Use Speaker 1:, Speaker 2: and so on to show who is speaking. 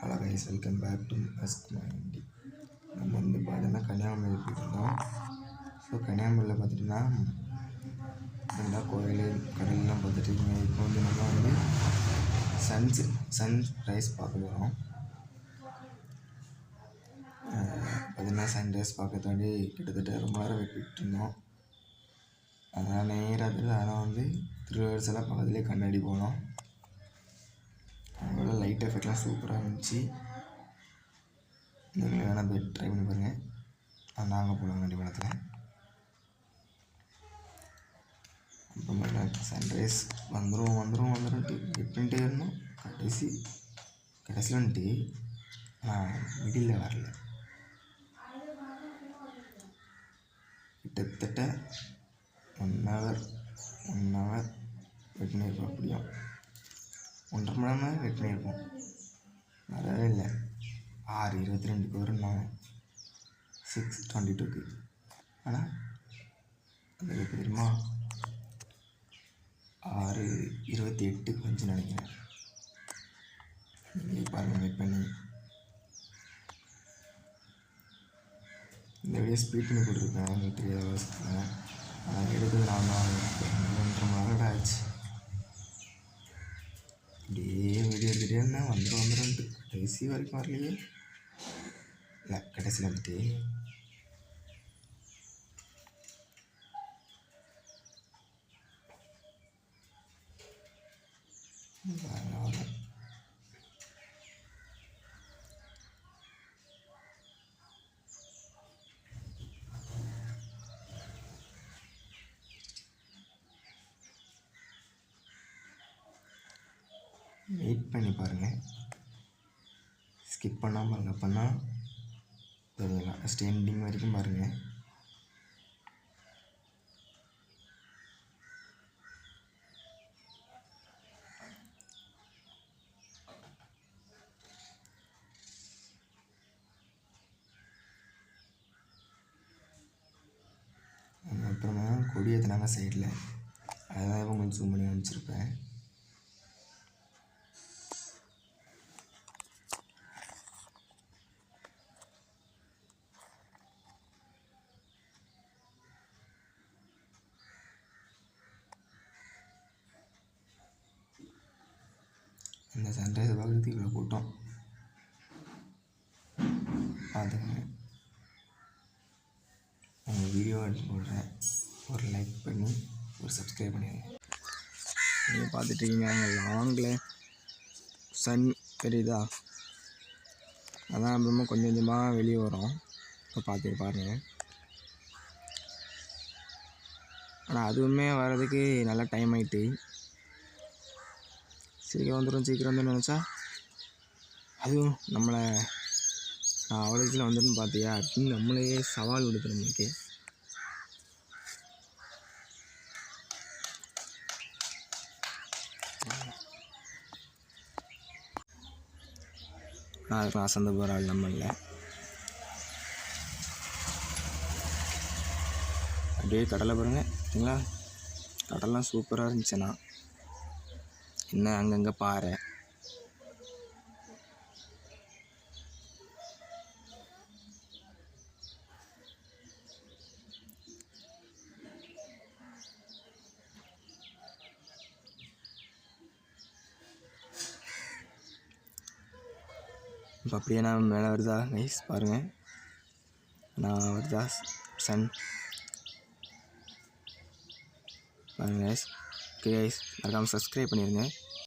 Speaker 1: Hello guys welcome back to Ask Mindy நம்ம வந்து பார்த்தீங்கன்னா கன்னியாகுமரி போயிருந்தோம் ஸோ கன்னியாகுமரியில் பார்த்துட்டிங்கன்னா நல்லா கோயில் கடல்லாம் பார்த்துட்டு இருக்கீங்க இப்போ வந்து நம்ம வந்து சன்ஸ் சன் ரைஸ் பார்க்க போகிறோம் பார்த்தீங்கன்னா சன்ரைஸ் பார்க்கறதாண்டி கிட்டத்தட்ட ரொம்ப நேரம் வெயிட் இருந்தோம். அதனால் நேராக அதனால் வந்து திருவள்ளுவர் சிலை பக்கத்துலேயே கண்ணாடி போனோம். லைட் எஃபெக்ட்லாம் சூப்பராக இருந்துச்சு. நீங்கள் வேணால் போய் ட்ரை பண்ணி பாருங்கள் அது நாங்கள் போனோம் கண்டிப்பாளத்தில் அப்புறமேல சன்ரைஸ் வந்துடும் வந்துடும் வந்துடும்ட்டு வெயிட் இருந்தோம் கடைசி கடைசியில் வந்துட்டு மிடில் வரல. கிட்டத்தட்ட ஒன் ஹவர் ஒன் ஹவர் வெட்டினே பண்ணியிருப்போம் அப்படியும். ஒன்றரை மணி நேரம் வெயிட் பண்ணியிருப்போம் வரவே இல்லை ஆறு இருபத்தி ரெண்டுக்கு வரும்னாங்க சிக்ஸ் டுவெண்ட்டி டூக்கு ஆனால் அது எப்போ தெரியுமா ஆறு இருபத்தி எட்டுக்கு வந்து நினைக்கிறேன் நீங்கள் பாருங்கள் வெயிட் பண்ணி இந்த வீடியோ ஸ்பீட் பண்ணி போட்டிருப்பேன் உங்களுக்கு தெரியாத ஆனால் எடுத்தது நான் தான் ஒன்றரை மணி நேரம் ஆச்சு அப்படியே வீடியோ எடுத்துகிட்டே இருந்தேன். வந்துடும் வந்துடும்ட்டு கடைசி வரைக்கும் வரலையே. இல்லை கடைசியில் வந்துட்டு. வரும்? வெயிட் பண்ணி பாருங்கள் ஸ்கிப் பண்ணாமல் பாருங்கள் அப்போனா தெரியலாம். ஃபஸ்ட் வரைக்கும் பாருங்கள் அப்புறமா கொடி ஏற்றினாங்க சைடில் அதுதான் இப்போ கொஞ்சம் ஜூம் பண்ணி அனுப்பிச்சிருப்பேன் சன்ரைஸ் பார்க்குறதுக்கு இவ்வளோ கூட்டம் பார்த்துங்க உங்கள் வீடியோ எடுத்து போடுறேன். ஒரு லைக் பண்ணி ஒரு சப்ஸ்கிரைப் பண்ணிடுங்க நீங்கள் பார்த்துட்ருக்கீங்க அங்கே லாங்கில் சன் தெரியுதா? அதான் அப்புறமா கொஞ்சம் கொஞ்சமாக வெளியே வரும். இப்போ பார்த்து பாருங்கள் ஆனால் அதுவுமே வர்றதுக்கு நல்லா டைம் ஆகிட்டு சீக்கிரம் வந்துடும் சீக்கிரம் வந்துடும் நினச்சா? அதுவும் நம்மளை நான் அவ்வளோ கீழே வந்துடும் பார்த்தியா அப்படின்னு நம்மளையே சவால் விடுது நம்மளுக்கு. நான் அதுக்கு போகிற ஆள் நம்ம இல்லை. அப்படியே கடலை பாருங்கள் சரிங்களா? கடலாம் சூப்பராக இருந்துச்சுண்ணா. என்ன அங்கங்கே பாறை. இப்போ அப்படியே நான் மேலே வருதா? நைஸ் பாருங்கள் நான் வருதா? சன் பாருங்கள் ஓகே கைஸ் மறக்காமல் சப்ஸ்கிரைப் பண்ணிடுங்க